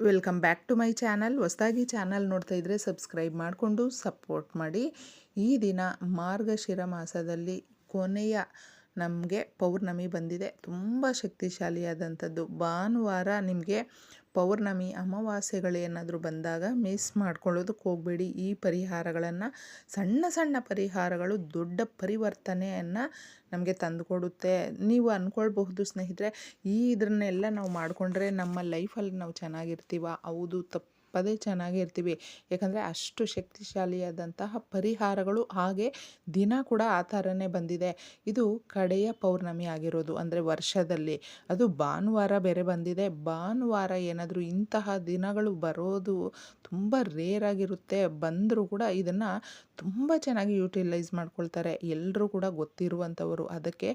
Welcome back to my channel. ಹೊಸದಾಗಿ channel ನೋಡ್ತಾ ಇದ್ದರೆ ಸಬ್ಸ್ಕ್ರೈಬ್ ಮಾಡಿಕೊಂಡು ಸಪೋರ್ಟ್ ಮಾಡಿ. ಈ ದಿನ ಮಾರ್ಗಶಿರ ಮಾಸದಲ್ಲಿ ಕೊನೆಯ ನಮಗೆ ಪೌರ್ಣಮಿ ಬಂದಿದೆ. ತುಂಬ ಶಕ್ತಿಶಾಲಿಯಾದಂಥದ್ದು. ಭಾನುವಾರ ನಿಮಗೆ ಪೌರ್ಣಮಿ ಅಮಾವಾಸ್ಯೆಗಳೇನಾದರೂ ಬಂದಾಗ ಮಿಸ್ ಮಾಡ್ಕೊಳ್ಳೋದಕ್ಕೆ ಹೋಗಬೇಡಿ. ಈ ಪರಿಹಾರಗಳನ್ನು, ಸಣ್ಣ ಸಣ್ಣ ಪರಿಹಾರಗಳು ದೊಡ್ಡ ಪರಿವರ್ತನೆಯನ್ನು ನಮಗೆ ತಂದುಕೊಡುತ್ತೆ. ನೀವು ಅಂದ್ಕೊಳ್ಬಹುದು ಸ್ನೇಹಿತರೆ, ಈ ಇದನ್ನೆಲ್ಲ ನಾವು ಮಾಡಿಕೊಂಡ್ರೆ ನಮ್ಮ ಲೈಫಲ್ಲಿ ನಾವು ಚೆನ್ನಾಗಿರ್ತೀವ? ಹೌದು, ತಪ್ಪು. ಪದೇ ಚೆನ್ನಾಗಿರ್ತೀವಿ. ಯಾಕಂದರೆ ಅಷ್ಟು ಶಕ್ತಿಶಾಲಿಯಾದಂತಹ ಪರಿಹಾರಗಳು ಹಾಗೆ ದಿನ ಕೂಡ ಆ ಥರನೇ ಬಂದಿದೆ. ಇದು ಕಡೆಯ ಪೌರ್ಣಮಿ ಆಗಿರೋದು, ಅಂದರೆ ವರ್ಷದಲ್ಲಿ. ಅದು ಭಾನುವಾರ ಬೇರೆ ಬಂದಿದೆ. ಭಾನುವಾರ ಏನಾದರೂ ಇಂತಹ ದಿನಗಳು ಬರೋದು ತುಂಬ ರೇರ್ ಆಗಿರುತ್ತೆ. ಬಂದರೂ ಕೂಡ ಇದನ್ನು ತುಂಬ ಚೆನ್ನಾಗಿ ಯೂಟಿಲೈಸ್ ಮಾಡ್ಕೊಳ್ತಾರೆ. ಎಲ್ಲರೂ ಕೂಡ ಗೊತ್ತಿರುವಂಥವರು. ಅದಕ್ಕೆ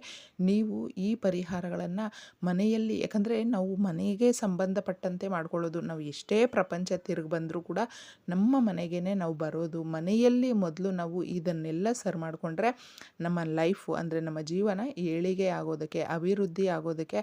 ನೀವು ಈ ಪರಿಹಾರಗಳನ್ನು ಮನೆಯಲ್ಲಿ, ಯಾಕಂದರೆ ನಾವು ಮನೆಗೆ ಸಂಬಂಧಪಟ್ಟಂತೆ ಮಾಡ್ಕೊಳ್ಳೋದು. ನಾವು ಎಷ್ಟೇ ಪ್ರಪಂಚ ತಿರುಗಿ ಬಂದರೂ ಕೂಡ ನಮ್ಮ ಮನೆಗೇ ನಾವು ಬರೋದು. ಮನೆಯಲ್ಲಿ ಮೊದಲು ನಾವು ಇದನ್ನೆಲ್ಲ ಸರ್ ಮಾಡಿಕೊಂಡ್ರೆ ನಮ್ಮ ಲೈಫು ಅಂದರೆ ನಮ್ಮ ಜೀವನ ಏಳಿಗೆ ಆಗೋದಕ್ಕೆ, ಅಭಿವೃದ್ಧಿ ಆಗೋದಕ್ಕೆ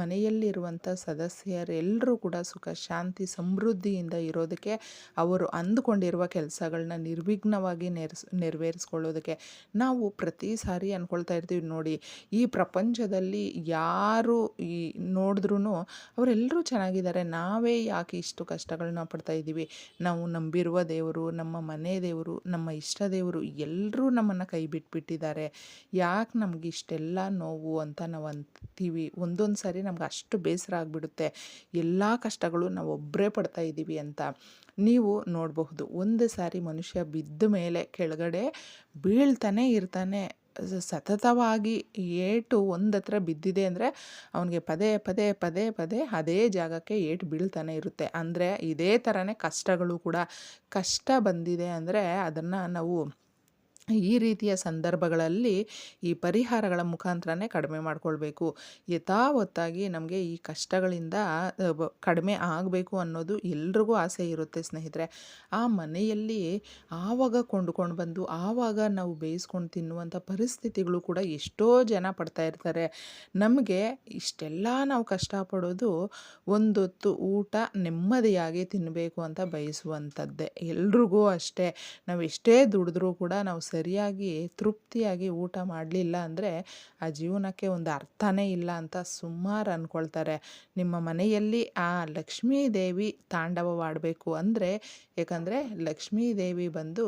ಮನೆಯಲ್ಲಿರುವಂಥ ಸದಸ್ಯರೆಲ್ಲರೂ ಕೂಡ ಸುಖ, ಶಾಂತಿ, ಸಮೃದ್ಧಿಯಿಂದ ಇರೋದಕ್ಕೆ ಅವರು ಅಂದುಕೊಂಡಿರುವ ಕೆಲಸಗಳನ್ನ ನಿರ್ವಿಘ್ನವಾಗಿ ನೆರೆಸ್, ನೆರವೇರಿಸ್ಕೊಳ್ಳೋದಕ್ಕೆ ನಾವು ಪ್ರತಿ ಸಾರಿ ಅಂದ್ಕೊಳ್ತಾ ಇರ್ತೀವಿ. ನೋಡಿ, ಈ ಪ್ರಪಂಚದಲ್ಲಿ ಯಾರು ಈ ನೋಡಿದ್ರೂ ಅವರೆಲ್ಲರೂ ಚೆನ್ನಾಗಿದ್ದಾರೆ. ನಾವೇ ಯಾಕೆ ಇಷ್ಟು ಕಷ್ಟಗಳನ್ನ ಪಡ್ತಾ ಇದ್ದೀವಿ. ನಾವು ನಂಬಿರುವ ದೇವರು, ನಮ್ಮ ಮನೆ ದೇವರು, ನಮ್ಮ ಇಷ್ಟ ದೇವರು ಎಲ್ಲರೂ ನಮ್ಮನ್ನು ಕೈ ಬಿಟ್ಬಿಟ್ಟಿದ್ದಾರೆ. ಯಾಕೆ ನಮ್ಗೆ ಇಷ್ಟೆಲ್ಲ ನೋವು ಅಂತ ನಾವು ಅಂತೀವಿ? ಒಂದೊಂದು ಸಾರಿ ನಮ್ಗೆ ಅಷ್ಟು ಬೇಸರ ಆಗಿಬಿಡುತ್ತೆ. ಎಲ್ಲ ಕಷ್ಟಗಳು ನಾವು ಒಬ್ಬರೇ ಪಡ್ತಾ ಇದ್ದೀವಿ ಅಂತ ನೀವು ನೋಡಬಹುದು. ಒಂದು ಸಾರಿ ಮನುಷ್ಯ ಬಿದ್ದ ಮೇಲೆ ಕೆಳಗಡೆ ಬೀಳ್ತಾನೆ ಇರ್ತಾನೆ. ಸತತವಾಗಿ ಏಟು ಒಂದು ಹತ್ರ ಬಿದ್ದಿದೆ ಅಂದರೆ ಅವನಿಗೆ ಪದೇ ಪದೇ ಪದೇ ಪದೇ ಅದೇ ಜಾಗಕ್ಕೆ ಏಟು ಬೀಳ್ತಾನೆ ಇರುತ್ತೆ. ಅಂದರೆ ಇದೇ ಥರನೇ ಕಷ್ಟಗಳು ಕೂಡ ಕಷ್ಟ ಬಂದಿದೆ ಅಂದರೆ ಅದನ್ನು ನಾವು ಈ ರೀತಿಯ ಸಂದರ್ಭಗಳಲ್ಲಿ ಈ ಪರಿಹಾರಗಳ ಮುಖಾಂತರನೇ ಕಡಿಮೆ ಮಾಡಿಕೊಳ್ಬೇಕು. ಯಥಾವತ್ತಾಗಿ ನಮಗೆ ಈ ಕಷ್ಟಗಳಿಂದ ಕಡಿಮೆ ಆಗಬೇಕು ಅನ್ನೋದು ಎಲ್ರಿಗೂ ಆಸೆ ಇರುತ್ತೆ ಸ್ನೇಹಿತರೆ. ಆ ಮನೆಯಲ್ಲಿ ಆವಾಗ ಕೊಂಡ್ಕೊಂಡು ಬಂದು, ಆವಾಗ ನಾವು ಬೇಯಿಸ್ಕೊಂಡು ತಿನ್ನುವಂಥ ಪರಿಸ್ಥಿತಿಗಳು ಕೂಡ ಎಷ್ಟೋ ಜನ ಪಡ್ತಾ ಇರ್ತಾರೆ. ನಮಗೆ ಇಷ್ಟೆಲ್ಲ ನಾವು ಕಷ್ಟಪಡೋದು ಒಂದೊತ್ತು ಊಟ ನೆಮ್ಮದಿಯಾಗಿ ತಿನ್ನಬೇಕು ಅಂತ ಬಯಸುವಂಥದ್ದೇ ಎಲ್ರಿಗೂ ಅಷ್ಟೇ. ನಾವು ಎಷ್ಟೇ ದುಡಿದ್ರೂ ಕೂಡ ನಾವು ಸರಿಯಾಗಿ ತೃಪ್ತಿಯಾಗಿ ಊಟ ಮಾಡಲಿಲ್ಲ ಅಂದರೆ ಆ ಜೀವನಕ್ಕೆ ಒಂದು ಅರ್ಥನೇ ಇಲ್ಲ ಅಂತ ಸುಮಾರು ಅಂದ್ಕೊಳ್ತಾರೆ ನಿಮ್ಮ ಮನೆಯಲ್ಲಿ ಆ ಲಕ್ಷ್ಮೀ ದೇವಿ ತಾಂಡವವಾಡಬೇಕು ಅಂದರೆ ಯಾಕಂದರೆ ಲಕ್ಷ್ಮೀ ದೇವಿ ಬಂದು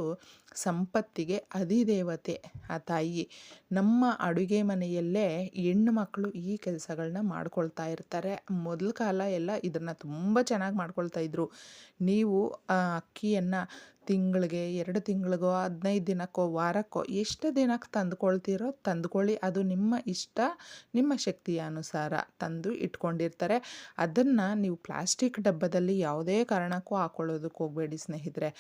ಸಂಪತ್ತಿಗೆ ಅಧಿದೇವತೆ, ಆ ತಾಯಿ. ನಮ್ಮ ಅಡುಗೆ ಮನೆಯಲ್ಲೇ ಹೆಣ್ಣು ಮಕ್ಕಳು ಈ ಕೆಲಸಗಳನ್ನ ಮಾಡ್ಕೊಳ್ತಾ ಇರ್ತಾರೆ. ಮೊದಲ ಕಾಲ ಎಲ್ಲ ಇದನ್ನು ತುಂಬ ಚೆನ್ನಾಗಿ ಮಾಡ್ಕೊಳ್ತಾ ಇದ್ರು. ನೀವು ಅಕ್ಕಿಯನ್ನು ತಿಂಗಳಿಗೆ, ಎರಡು ತಿಂಗಳಿಗೋ, ಹದಿನೈದು ದಿನಕ್ಕೋ, ವಾರಕ್ಕೋ, ಎಷ್ಟು ದಿನಕ್ಕೆ ತಂದುಕೊಳ್ತೀರೋ ತಂದುಕೊಳ್ಳಿ. ಅದು ನಿಮ್ಮ ಇಷ್ಟ, ನಿಮ್ಮ ಶಕ್ತಿಯ ಅನುಸಾರ ತಂದು ಇಟ್ಕೊಂಡಿರ್ತಾರೆ. ಅದನ್ನು ನೀವು ಪ್ಲಾಸ್ಟಿಕ್ ಡಬ್ಬದಲ್ಲಿ ಯಾವುದೇ ಕಾರಣಕ್ಕೂ ಹಾಕ್ಕೊಳ್ಳೋದಕ್ಕೆ ಹೋಗಬೇಡಿ ಸ್ನೇಹಿತರೆ.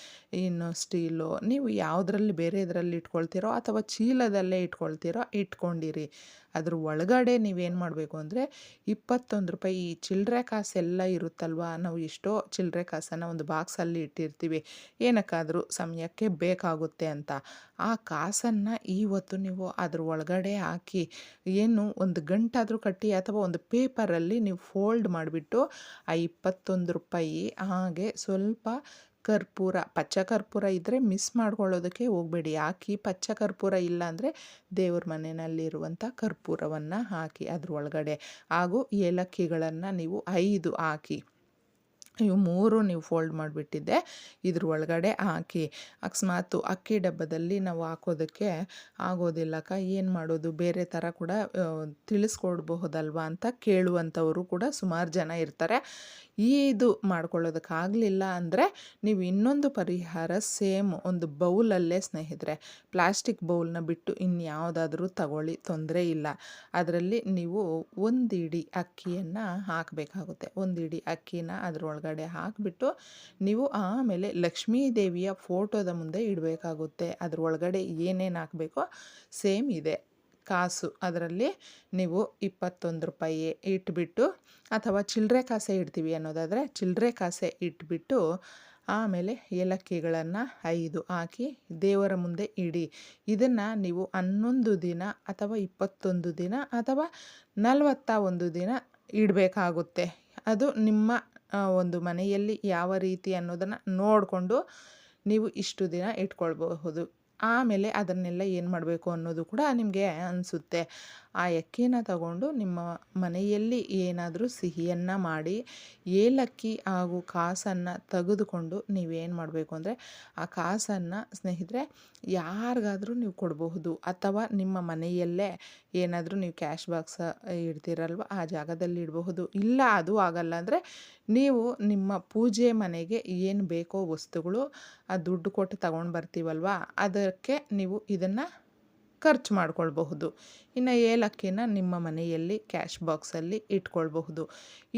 ಇನ್ನು ಸ್ಟೀಲು, ನೀವು ಯಾವುದ್ರಲ್ಲಿ ಬೇರೆ ಇದರಲ್ಲಿ ಇಟ್ಕೊಳ್ತೀರೋ ಅಥವಾ ಚೀಲದಲ್ಲೇ ಇಟ್ಕೊಳ್ತೀರೋ, ಇಟ್ಕೊಂಡಿರಿ. ಅದ್ರ ಒಳಗಡೆ ನೀವೇನು ಮಾಡಬೇಕು ಅಂದರೆ ಇಪ್ಪತ್ತೊಂದು ರೂಪಾಯಿ ಈ ಚಿಲ್ಲರೆ ಕಾಸೆಲ್ಲ ಇರುತ್ತಲ್ವ? ನಾವು ಎಷ್ಟೋ ಚಿಲ್ಲರೆ ಕಾಸನ್ನು ಒಂದು ಬಾಕ್ಸಲ್ಲಿ ಇಟ್ಟಿರ್ತೀವಿ. ಏನಕ್ಕಾದರೂ ಸಮಯಕ್ಕೆ ಬೇಕಾಗುತ್ತೆ ಅಂತ. ಆ ಕಾಸನ್ನು ಇವತ್ತು ನೀವು ಅದ್ರ ಒಳಗಡೆ ಹಾಕಿ ಏನು ಒಂದು ಗಂಟಾದರೂ ಕಟ್ಟಿ ಅಥವಾ ಒಂದು ಪೇಪರಲ್ಲಿ ನೀವು ಫೋಲ್ಡ್ ಮಾಡಿಬಿಟ್ಟು ಆ ಇಪ್ಪತ್ತೊಂದು ರೂಪಾಯಿ ಹಾಗೆ ಸ್ವಲ್ಪ ಕರ್ಪೂರ ಪಚ್ಚ ಕರ್ಪೂರ ಇದ್ದರೆ ಮಿಸ್ ಮಾಡ್ಕೊಳ್ಳೋದಕ್ಕೆ ಹೋಗಬೇಡಿ. ಹಾಕಿ ಪಚ್ಚ ಕರ್ಪೂರ ಇಲ್ಲ ಅಂದರೆ ದೇವ್ರ ಮನೆಯಲ್ಲಿರುವಂಥ ಕರ್ಪೂರವನ್ನು ಹಾಕಿ ಅದರೊಳಗಡೆ. ಹಾಗೂ ಏಲಕ್ಕಿಗಳನ್ನು ನೀವು ಐದು ಹಾಕಿ. ಇವು ಮೂರು ನೀವು ಫೋಲ್ಡ್ ಮಾಡಿಬಿಟ್ಟಿದ್ದೆ. ಇದ್ರ ಒಳಗಡೆ ಹಾಕಿ. ಅಕಸ್ಮಾತು ಅಕ್ಕಿ ಡಬ್ಬದಲ್ಲಿ ನಾವು ಹಾಕೋದಕ್ಕೆ ಆಗೋದಿಲ್ಲಕ್ಕ ಏನು ಮಾಡೋದು? ಬೇರೆ ಥರ ಕೂಡ ತಿಳಿಸ್ಕೊಡ್ಬಹುದಲ್ವಾ ಅಂತ ಕೇಳುವಂಥವರು ಕೂಡ ಸುಮಾರು ಜನ ಇರ್ತಾರೆ. ಇದು ಮಾಡ್ಕೊಳ್ಳೋದಕ್ಕಾಗಲಿಲ್ಲ ಅಂದರೆ ನೀವು ಇನ್ನೊಂದು ಪರಿಹಾರ ಸೇಮ್ ಒಂದು ಬೌಲಲ್ಲೇ ಸ್ನೇಹಿತರೆ, ಪ್ಲಾಸ್ಟಿಕ್ ಬೌಲ್ನ ಬಿಟ್ಟು ಇನ್ಯಾವುದಾದ್ರೂ ತಗೊಳ್ಳಿ, ತೊಂದರೆ ಇಲ್ಲ. ಅದರಲ್ಲಿ ನೀವು ಒಂದು ಇಡಿ ಅಕ್ಕಿಯನ್ನು ಹಾಕಬೇಕಾಗುತ್ತೆ. ಒಂದು ಅಕ್ಕಿನ ಅದರೊಳಗಡೆ ಹಾಕಿಬಿಟ್ಟು ನೀವು ಆಮೇಲೆ ಲಕ್ಷ್ಮೀ ದೇವಿಯ ಫೋಟೋದ ಮುಂದೆ ಇಡಬೇಕಾಗುತ್ತೆ. ಅದರೊಳಗಡೆ ಏನೇನು ಹಾಕಬೇಕೋ ಸೇಮ್ ಇದೆ. ಕಾಸು ಅದರಲ್ಲಿ ನೀವು ಇಪ್ಪತ್ತೊಂದು ರೂಪಾಯಿ ಇಟ್ಬಿಟ್ಟು ಅಥವಾ ಚಿಲ್ಲರೆ ಕಾಸೆ ಇಡ್ತೀವಿ ಅನ್ನೋದಾದರೆ ಚಿಲ್ಲರೆ ಕಾಸೆ ಇಟ್ಬಿಟ್ಟು ಆಮೇಲೆ ಏಲಕ್ಕಿಗಳನ್ನು ಐದು ಹಾಕಿ ದೇವರ ಮುಂದೆ ಇಡಿ. ಇದನ್ನು ನೀವು ಹನ್ನೊಂದು ದಿನ ಅಥವಾ ಇಪ್ಪತ್ತೊಂದು ದಿನ ಅಥವಾ ನಲವತ್ತ ಒಂದು ದಿನ ಇಡಬೇಕಾಗುತ್ತೆ. ಅದು ನಿಮ್ಮ ಒಂದು ಮನೆಯಲ್ಲಿ ಯಾವ ರೀತಿ ಅನ್ನೋದನ್ನು ನೋಡಿಕೊಂಡು ನೀವು ಇಷ್ಟು ದಿನ ಇಟ್ಕೊಳ್ಬಹುದು. ಆಮೇಲೆ ಅದನ್ನೆಲ್ಲ ಏನು ಮಾಡಬೇಕು ಅನ್ನೋದು ಕೂಡ ನಿಮಗೆ ಅನಿಸುತ್ತೆ. ಆ ಅಕ್ಕಿನ ತಗೊಂಡು ನಿಮ್ಮ ಮನೆಯಲ್ಲಿ ಏನಾದರೂ ಸಿಹಿಯನ್ನು ಮಾಡಿ, ಏಲಕ್ಕಿ ಹಾಗೂ ಕಾಸನ್ನು ತೆಗೆದುಕೊಂಡು ನೀವೇನು ಮಾಡಬೇಕು ಅಂದರೆ ಆ ಕಾಸನ್ನು ಸ್ನೇಹಿತರೆ ಯಾರಿಗಾದರೂ ನೀವು ಕೊಡಬಹುದು. ಅಥವಾ ನಿಮ್ಮ ಮನೆಯಲ್ಲೇ ಏನಾದರೂ ನೀವು ಕ್ಯಾಶ್ ಬಾಕ್ಸ ಇಡ್ತೀರಲ್ವ, ಆ ಜಾಗದಲ್ಲಿ ಇಡಬಹುದು. ಇಲ್ಲ ಅದು ಆಗಲ್ಲ ಅಂದರೆ ನೀವು ನಿಮ್ಮ ಪೂಜೆ ಮನೆಗೆ ಏನು ಬೇಕೋ ವಸ್ತುಗಳು, ಆ ದುಡ್ಡು ಕೊಟ್ಟು ತಗೊಂಡು ಬರ್ತೀವಲ್ವ ಅದಕ್ಕೆ ನೀವು ಇದನ್ನು ಖರ್ಚು ಮಾಡ್ಕೊಳ್ಬಹುದು. ಇನ್ನು ಏಲಕ್ಕಿನ ನಿಮ್ಮ ಮನೆಯಲ್ಲಿ ಕ್ಯಾಶ್ ಬಾಕ್ಸಲ್ಲಿ ಇಟ್ಕೊಳ್ಬಹುದು.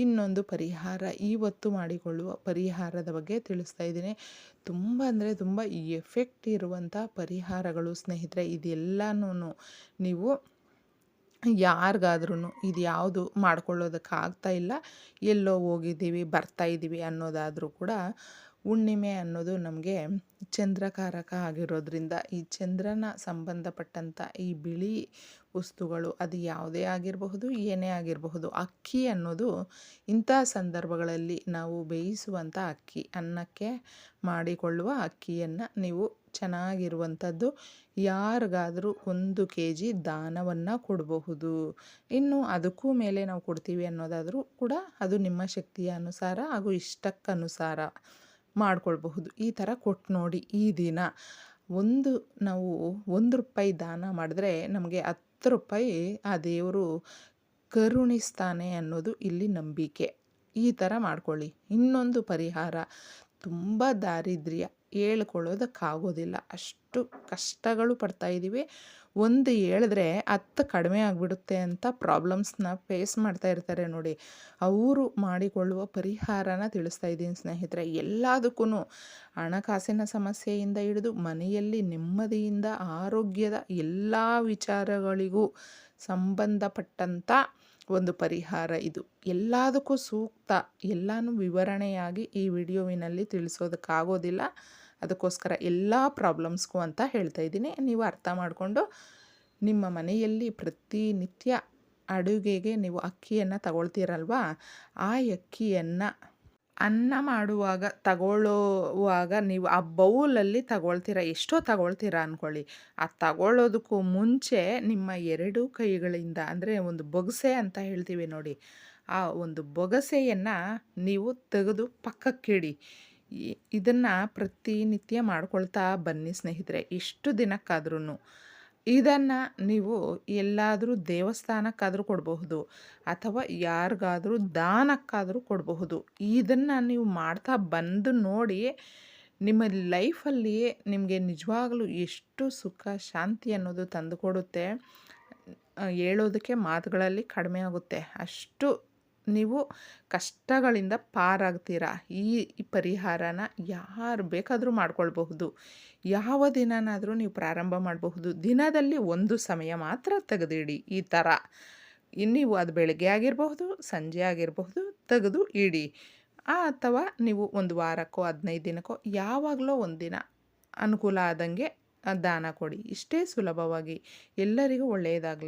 ಇನ್ನೊಂದು ಪರಿಹಾರ ಇವತ್ತು ಮಾಡಿಕೊಳ್ಳುವ ಪರಿಹಾರದ ಬಗ್ಗೆ ತಿಳಿಸ್ತಾ ಇದ್ದೀನಿ. ತುಂಬ ಅಂದರೆ ತುಂಬ ಎಫೆಕ್ಟ್ ಇರುವಂಥ ಪರಿಹಾರಗಳು ಸ್ನೇಹಿತರೆ ಇದೆಲ್ಲನೂ ನೀವು ಯಾರಿಗಾದ್ರೂ ಇದು ಯಾವುದು ಮಾಡ್ಕೊಳ್ಳೋದಕ್ಕೆ ಆಗ್ತಾ ಇಲ್ಲ. ಎಲ್ಲೋ ಹೋಗಿದ್ದೀವಿ, ಬರ್ತಾ ಇದ್ದೀವಿ ಅನ್ನೋದಾದರೂ ಕೂಡ ಹುಣ್ಣಿಮೆ ಅನ್ನೋದು ನಮಗೆ ಚಂದ್ರಕಾರಕ ಆಗಿರೋದ್ರಿಂದ ಈ ಚಂದ್ರನ ಸಂಬಂಧಪಟ್ಟಂಥ ಈ ಬಿಳಿ ವಸ್ತುಗಳು ಅದು ಯಾವುದೇ ಆಗಿರಬಹುದು, ಏನೇ ಆಗಿರಬಹುದು, ಅಕ್ಕಿ ಅನ್ನೋದು ಇಂಥ ಸಂದರ್ಭಗಳಲ್ಲಿ ನಾವು ಬೇಯಿಸುವಂಥ ಅಕ್ಕಿ, ಅನ್ನಕ್ಕೆ ಮಾಡಿಕೊಳ್ಳುವ ಅಕ್ಕಿಯನ್ನು ನೀವು ಚೆನ್ನಾಗಿರುವಂಥದ್ದು. ಯಾರಿಗಾದರೂ ಒಂದು ಕೆ ಜಿ ದಾನವನ್ನು ಕೊಡಬಹುದು. ಇನ್ನು ಅದಕ್ಕೂ ಮೇಲೆ ನಾವು ಕೊಡ್ತೀವಿ ಅನ್ನೋದಾದರೂ ಕೂಡ ಅದು ನಿಮ್ಮ ಶಕ್ತಿಯ ಅನುಸಾರ ಹಾಗೂ ಇಷ್ಟಕ್ಕನುಸಾರ. ಮಾಡ್ಕೊಳ್ಬಹುದು. ಈ ಥರ ಕೊಟ್ಟು ನೋಡಿ ಈ ದಿನ. ಒಂದು ನಾವು ಒಂದು ರೂಪಾಯಿ ದಾನ ಮಾಡಿದ್ರೆ ನಮಗೆ ಹತ್ತು ರೂಪಾಯಿ ಆ ದೇವರು ಕರುಣಿಸ್ತಾನೆ ಅನ್ನೋದು ಇಲ್ಲಿ ನಂಬಿಕೆ. ಈ ಥರ ಮಾಡ್ಕೊಳ್ಳಿ. ಇನ್ನೊಂದು ಪರಿಹಾರ. ತುಂಬ ದಾರಿದ್ರ್ಯ. ಹೇಳ್ಕೊಳ್ಳೋದಕ್ಕಾಗೋದಿಲ್ಲ. ಅಷ್ಟು ಕಷ್ಟಗಳು ಪಡ್ತಾ ಇದ್ದೀವಿ. ಒಂದು ಹೇಳಿದ್ರೆ ಹತ್ತು ಕಡಿಮೆ ಆಗಿಬಿಡುತ್ತೆ ಅಂತ ಪ್ರಾಬ್ಲಮ್ಸ್ನ ಫೇಸ್ ಮಾಡ್ತಾ ಇರ್ತಾರೆ ನೋಡಿ. ಅವರು ಮಾಡಿಕೊಳ್ಳುವ ಪರಿಹಾರನ ತಿಳಿಸ್ತಾ ಇದ್ದೀನಿ ಸ್ನೇಹಿತರೆ. ಎಲ್ಲದಕ್ಕೂ ಹಣಕಾಸಿನ ಸಮಸ್ಯೆಯಿಂದ ಹಿಡಿದು ಮನೆಯಲ್ಲಿ ನೆಮ್ಮದಿಯಿಂದ ಆರೋಗ್ಯದ ಎಲ್ಲ ವಿಚಾರಗಳಿಗೂ ಸಂಬಂಧಪಟ್ಟಂಥ ಒಂದು ಪರಿಹಾರ ಇದು. ಎಲ್ಲದಕ್ಕೂ ಸೂಕ್ತ ಎಲ್ಲನೂ ವಿವರಣೆಯಾಗಿ ಈ ವಿಡಿಯೋವಿನಲ್ಲಿ ತಿಳಿಸೋದಕ್ಕಾಗೋದಿಲ್ಲ. ಅದಕ್ಕೋಸ್ಕರ ಎಲ್ಲ ಪ್ರಾಬ್ಲಮ್ಸ್ಗೂ ಅಂತ ಹೇಳ್ತಾ ಇದ್ದೀನಿ. ನೀವು ಅರ್ಥ ಮಾಡಿಕೊಂಡು ನಿಮ್ಮ ಮನೆಯಲ್ಲಿ ಪ್ರತಿನಿತ್ಯ ಅಡುಗೆಗೆ ನೀವು ಅಕ್ಕಿಯನ್ನು ತಗೊಳ್ತೀರಲ್ವಾ? ಆ ಅಕ್ಕಿಯನ್ನು ಅನ್ನ ಮಾಡುವಾಗ ತಗೊಳ್ಳುವಾಗ ನೀವು ಆ ಬೌಲಲ್ಲಿ ತಗೊಳ್ತೀರ, ಎಷ್ಟೋ ತಗೊಳ್ತೀರ ಅಂದ್ಕೊಳ್ಳಿ ಆ ತಗೊಳ್ಳೋದಕ್ಕೂ ಮುಂಚೆ ನಿಮ್ಮ ಎರಡು ಕೈಗಳಿಂದ, ಅಂದರೆ ಒಂದು ಬೊಗಸೆ ಅಂತ ಹೇಳ್ತೀವಿ ನೋಡಿ, ಆ ಒಂದು ಬೊಗಸೆಯನ್ನು ನೀವು ತೆಗೆದು ಪಕ್ಕಕ್ಕಿಡಿ. ಇದನ್ನು ಪ್ರತಿನಿತ್ಯ ಮಾಡ್ಕೊಳ್ತಾ ಬನ್ನಿ ಸ್ನೇಹಿತರೆ ಎಷ್ಟು ದಿನಕ್ಕಾದ್ರೂ ಇದನ್ನು ನೀವು ಎಲ್ಲಾದರೂ ದೇವಸ್ಥಾನಕ್ಕಾದರೂ ಕೊಡಬಹುದು ಅಥವಾ ಯಾರಿಗಾದರೂ ದಾನಕ್ಕಾದರೂ ಕೊಡಬಹುದು. ಇದನ್ನು ನೀವು ಮಾಡ್ತಾ ಬಂದು ನೋಡಿ ನಿಮ್ಮ ಲೈಫಲ್ಲಿಯೇ ನಿಮಗೆ ನಿಜವಾಗಲೂ ಎಷ್ಟು ಸುಖ, ಶಾಂತಿ ಅನ್ನೋದು ತಂದುಕೊಡುತ್ತೆ. ಹೇಳೋದಕ್ಕೆ ಮಾತುಗಳಲ್ಲಿ ಕಡಿಮೆ ಆಗುತ್ತೆ. ಅಷ್ಟು ನೀವು ಕಷ್ಟಗಳಿಂದ ಪಾರಾಗ್ತೀರ. ಈ ಪರಿಹಾರನ ಯಾರು ಬೇಕಾದರೂ ಮಾಡ್ಕೊಳ್ಬಹುದು. ಯಾವ ದಿನನಾದರೂ ನೀವು ಪ್ರಾರಂಭ ಮಾಡಬಹುದು. ದಿನದಲ್ಲಿ ಒಂದು ಸಮಯ ಮಾತ್ರ ತೆಗೆದಿಡಿ ಈ ಥರ ನೀವು ಅದು ಬೆಳಗ್ಗೆ ಆಗಿರಬಹುದು, ಸಂಜೆ ಆಗಿರಬಹುದು, ತೆಗೆದು ಇಡಿ. ಅಥವಾ ನೀವು ಒಂದು ವಾರಕ್ಕೋ, ಹದಿನೈದು ದಿನಕ್ಕೋ, ಯಾವಾಗಲೋ ಒಂದು ದಿನ ಅನುಕೂಲ ಆದಂಗೆ ದಾನ ಕೊಡಿ. ಇಷ್ಟೇ ಸುಲಭವಾಗಿ. ಎಲ್ಲರಿಗೂ ಒಳ್ಳೆಯದಾಗಲಿ.